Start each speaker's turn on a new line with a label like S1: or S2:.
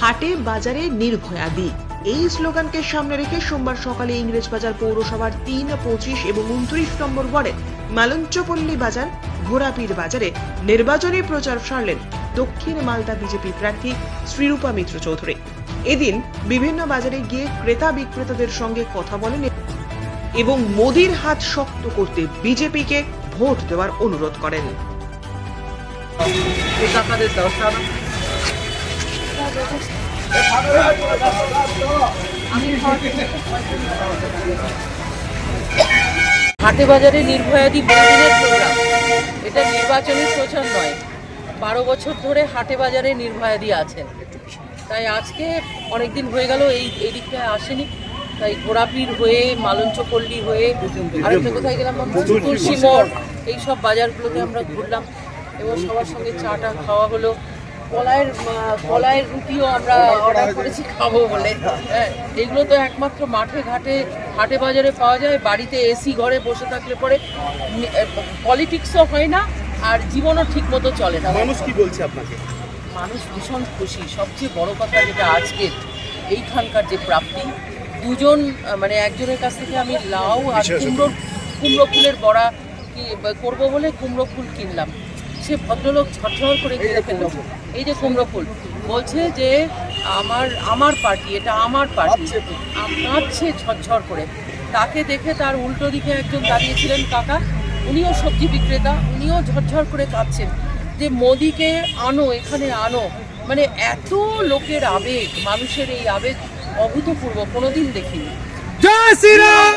S1: হাটে বাজারে নির্ভয়াদি এই স্লোগানকে সামনে রেখে সোমবার সকালে ইংরেজবাজার পৌরসভার তিন, পঁচিশ এবং উনত্রিশ নম্বর ওয়ার্ডে মালঞ্চপল্লী বাজার, ঘোড়াপীর বাজারে নির্বাচনী প্রচার সারলেন দক্ষিণ মালদা বিজেপি প্রার্থী শ্রীরূপা মিত্র চৌধুরী। এদিন বিভিন্ন বাজারে গিয়ে ক্রেতা বিক্রেতাদের সঙ্গে কথা বলেন এবং মোদির হাত শক্ত করতে বিজেপিকে ভোট দেওয়ার অনুরোধ করেন।
S2: হাটে বাজারে নির্ভয়াদি বহুদিনের প্রোগ্রাম। এটা নির্বাচনী প্রচার নয়। বারো বছর ধরে হাটে বাজারে নির্ভয়াদি আছেন। তাই আজকে অনেক দিন হয়ে গেল, এই এই দিকটায় আসেনি। তাই ঘোড়াপির হয়ে মালঞ্চপল্লী হয়ে আরেকটা কোথায় গেলাম? তুলসী মোড় এই সব বাজারগুলোতে আমরা ঘুরলাম এবং সবার সঙ্গে চাটা খাওয়া হলো। কলাইয়ের কলায়ের রুটিও আমরা অর্ডার করেছি খাব বলে। হ্যাঁ এগুলো তো একমাত্র মাঠে ঘাটে হাটে বাজারে পাওয়া যায়। বাড়িতে এসি ঘরে বসে থাকলে পরে পলিটিক্সও হয় না আর জীবনও ঠিক মতো চলে না।
S3: মানুষ কি বলছে আপনাকে?
S2: মানুষ ভীষণ খুশি। সবচেয়ে বড় কথা যেটা আজকের এইখানকার যে প্রাপ্তি দুজন মানে একজনের কাছ থেকে আমি লাউ আর কুমড়ো কুমড়ো ফুলের বড়া কি করব বলে কুমড়ো ফুল কিনলাম। সে ভদ্রলোক ঝরঝর করে কিনে ফেলল এই যে কুমড়ো ফুল বলছে যে আমার আমার পার্টি এটা আমার পার্টি। কাঁদছে ঝরঝর করে। তাকে দেখে তার উল্টো দিকে একজন দাঁড়িয়েছিলেন কাকা। উনিও সবজি বিক্রেতা উনিও ঝরঝর করে কাঁদছেন যে মোদিকে আনো এখানে আনো। মানে এত লোকের আবেগ মানুষের এই আবেগ। অভূতপূর্ব কোনোদিন দেখিনি।
S4: জয় শ্রীরাম!